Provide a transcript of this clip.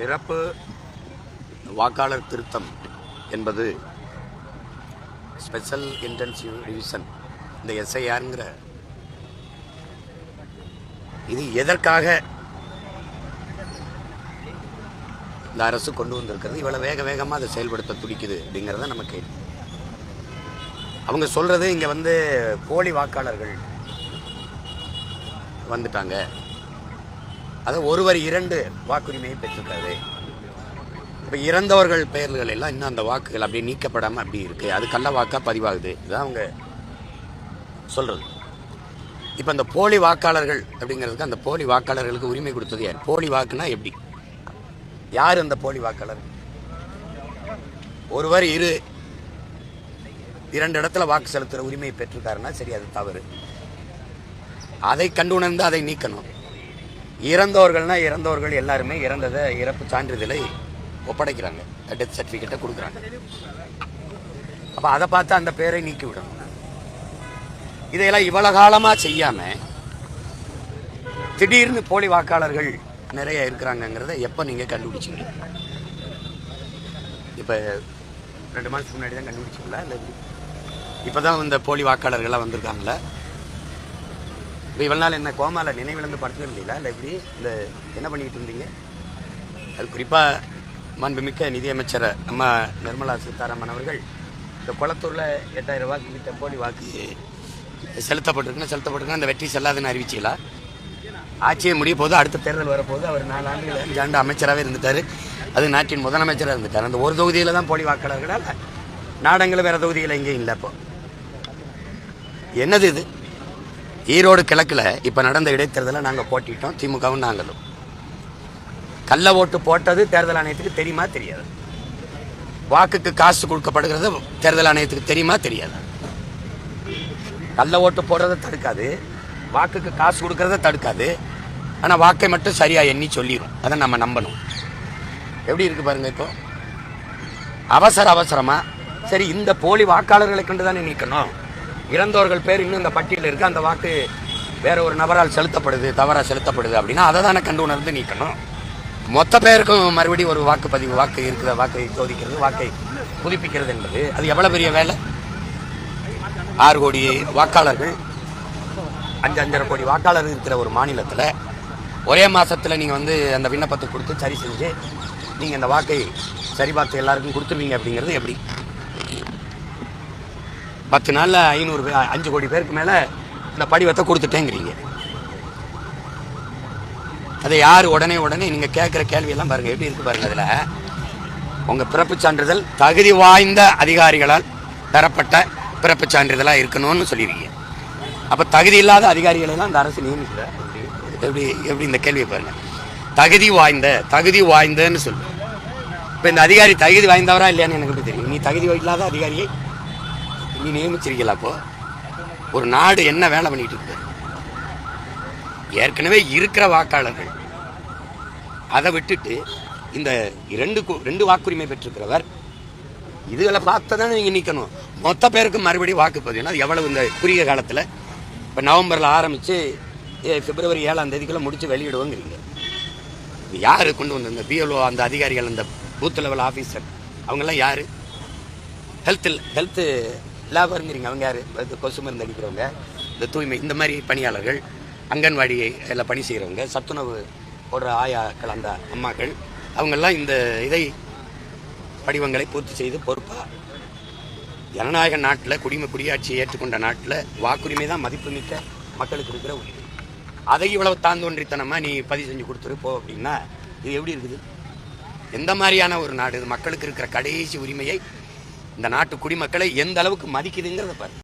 சிறப்பு வாக்காளர் திருத்தம் என்பது ஸ்பெஷல் இன்டென்சிவ் ரிவிஷன் இந்த எஸ்ஐஆருங்கிற இது எதற்காக இந்த அரசு கொண்டு வந்திருக்கிறது? இவ்வளோ வேக வேகமாக அதை செயல்படுத்த துடிக்குது அப்படிங்கிறத நம்ம கேள்வி. அவங்க சொல்கிறது இங்கே வந்து போலி வாக்காளர்கள் வந்துட்டாங்க. அதை ஒருவர் இரண்டு வாக்குரிமையை பெற்றிருக்காரு இப்போ இறந்தவர்கள் பெயர்கள் எல்லாம் இன்னும் அந்த வாக்குகள் அப்படியே நீக்கப்படாமல் அப்படி இருக்கு. அது கள்ள வாக்காக பதிவாகுது. இதுதான் அவங்க சொல்றது. இப்போ அந்த போலி வாக்காளர்கள் அப்படிங்கிறதுக்கு அந்த போலி வாக்காளர்களுக்கு உரிமை கொடுத்தது யார்? போலி வாக்குனா எப்படி? யார் அந்த போலி வாக்காளர்? ஒருவர் இரு இரண்டு இடத்துல வாக்கு செலுத்துகிற உரிமையை பெற்றிருக்காருன்னா சரி அது தவறு. அதை கண்டு உணர்ந்து அதை நீக்கணும். இறந்தவர்கள்னா இறந்தவர்கள் எல்லாருமே இறந்ததை இறப்பு சான்றிதழை ஒப்படைக்கிறாங்க. டெத் சர்டிஃபிகேட்டை கொடுக்குறாங்க. அப்போ அதை பார்த்து அந்த பேரை நீக்கி விடணும் இதையெல்லாம் இவ்வளோ காலமாக செய்யாமல் திடீர்னு போலி வாக்காளர்கள் நிறைய இருக்கிறாங்கங்கிறத எப்போ நீங்கள் கண்டுபிடிச்சிங்க? இப்போ ரெண்டு மாதத்துக்கு முன்னாடி தான் கண்டுபிடிச்சிங்களா? இல்லை இப்போ தான் இந்த போலி வாக்காளர்கள்லாம் வந்திருக்காங்களா? இப்போ இவ்வளோ நாள் என்ன கோமால நினைவிழந்து படுத்துக்க முடியல இல்லை எப்படி இந்த என்ன பண்ணிக்கிட்டு இருந்தீங்க? அது குறிப்பாக மாண்புமிக்க நிதியமைச்சர் அம்மா நிர்மலா சீதாராமன் அவர்கள் இந்த குளத்தூரில் எட்டாயிரம் ரூபாய்க்கு கிட்ட போலி வாக்கு செலுத்தப்பட்டிருக்குன்னு செலுத்தப்பட்டிருக்குன்னு அந்த வெற்றி செல்லாதுன்னு அறிவிச்சிங்களா ஆட்சியை முடிய போது அடுத்த தேர்தல் வரப்போது அவர் நாலு ஆண்டுகள் அஞ்சு ஆண்டு அமைச்சராகவே இருந்துட்டார். அது நாட்டின் முதலமைச்சராக இருந்துட்டார். அந்த ஒரு தொகுதியில் தான் போலி வாக்காளர்களால் நாடங்களும் வேறு தொகுதியில் எங்கேயும் இல்லை இப்போ என்னது இது? ஈரோடு கிழக்கில் இப்போ நடந்த இடைத்தேர்தலில் நாங்கள் போட்டிட்டோம் திமுகவும் நாங்களும். கள்ள ஓட்டு போட்டது தேர்தல் ஆணையத்துக்கு தெரியுமா தெரியாது. வாக்குக்கு காசு கொடுக்கப்படுகிறது தேர்தல் ஆணையத்துக்கு தெரியுமா தெரியாது. கள்ள ஓட்டு போடுறதை தடுக்காது வாக்குக்கு காசு கொடுக்கறத தடுக்காது. ஆனால் வாக்கை மட்டும் சரியாக எண்ணி சொல்லிடும் அதை நம்ம நம்பணும். எப்படி இருக்கு பாருங்க இப்போ? அவசர அவசரமாக சரி இந்த போலி வாக்காளர்களை கொண்டு தானே நிற்கணும் இறந்தவர்கள் பேர் இன்னும் இந்த பட்டியலில் இருக்குது அந்த வாக்கு வேற ஒரு நபரால் செலுத்தப்படுது தவறாக செலுத்தப்படுது அப்படின்னா அதை தானே கண்டு உணர்ந்து நீக்கணும். மொத்த பேருக்கும் மறுபடியும் ஒரு வாக்குப்பதிவு வாக்கு இருக்கிற வாக்கை சோதிக்கிறது வாக்கை புதுப்பிக்கிறது என்பது அது எவ்வளோ பெரிய வேலை? ஆறு கோடி வாக்காளர்கள். அஞ்சு அஞ்சரை கோடி வாக்காளர் இருக்கிற ஒரு மாநிலத்தில் ஒரே மாதத்தில் நீங்கள் வந்து அந்த விண்ணப்பத்தை கொடுத்து சரி செஞ்சு நீங்கள் அந்த வாக்கை சரி பார்த்து எல்லாருக்கும் கொடுத்துருவீங்க அப்படிங்கிறது எப்படி? பத்து நாளில் ஐநூறு பேர் அஞ்சு கோடி பேருக்கு மேலே இந்த படிவத்தை கொடுத்துட்டேங்கிறீங்க. அதை யார் உடனே உடனே நீங்கள் கேட்குற கேள்வியெல்லாம் பாருங்கள் எப்படி இருக்கு பாருங்க அதில். உங்கள் பிறப்புச் சான்றிதழ் தகுதி வாய்ந்த அதிகாரிகளால் பெறப்பட்ட பிறப்புச் சான்றிதழாக இருக்கணும்னு சொல்லியிருக்கீங்க அப்போ தகுதி இல்லாத அதிகாரிகளெல்லாம் இந்த அரசு நியமிக்கிற எப்படி எப்படி இந்த கேள்வியை பாருங்கள் தகுதி வாய்ந்த தகுதி வாய்ந்தன்னு சொல்லு. இப்போ இந்த அதிகாரி தகுதி வாய்ந்தவரா இல்லையான்னு எனக்கு எப்படி தெரியும்? நீ தகுதி இல்லாத அதிகாரியை நீ நியமிச்சிருக்கல அப்போ? ஒரு நாடு என்ன வேலை பண்ணிட்டு இருக்கு? ஏற்கனவே இருக்கிற வாக்காளர்கள். அதை விட்டுட்டு இந்த இரண்டு ரெண்டு வாக்குரிமை பெற்றிருக்கிறவர் இதுகளை பார்த்து தானே நீங்கள் நிற்கணும் மொத்த பேருக்கு மறுபடியும் வாக்குப்பதிவுனா அது எவ்வளவு இந்த குறுகிய காலத்தில்? இப்போ நவம்பரில் ஆரம்பித்து பிப்ரவரி ஏழாம் தேதிக்குள்ள முடிச்சு வெளியிடுவோங்கிறீங்க. இது யார் கொண்டு வந்த இந்த பிஎல்ஓ அந்த அதிகாரிகள் அந்த பூத் லெவல் ஆஃபீஸர் அவங்கெல்லாம் யார்? ஹெல்த் ஹெல்த்து லேபருங்கிறீங்க அவங்க யார்? இது கொசு மருந்து அடிக்கிறவங்க இந்த தூய்மை இந்த மாதிரி பணியாளர்கள் அங்கன்வாடியில் பணி செய்கிறவங்க சத்துணவு போடுற ஆயாக்கள் அந்த அம்மாக்கள் அவங்கெல்லாம் இந்த இதை படிவங்களை பூர்த்தி செய்து பொறுப்பாக ஜனநாயக நாட்டில் குடிமை குடியாட்சியை ஏற்றுக்கொண்ட நாட்டில் வாக்குரிமை தான் மதிப்புமிக்க மக்களுக்கு இருக்கிற உரிமை. அதை இவ்வளவு தாந்தோன்றித்தனமாக நீ பதிவு செஞ்சு கொடுத்துரு போ அப்படின்னா இது எப்படி இருக்குது? எந்த மாதிரியான ஒரு நாடு இது? மக்களுக்கு இருக்கிற கடைசி உரிமையை இந்த நாட்டு குடிமக்களை எந்த அளவுக்கு மதிக்குதுங்கிறத பாரு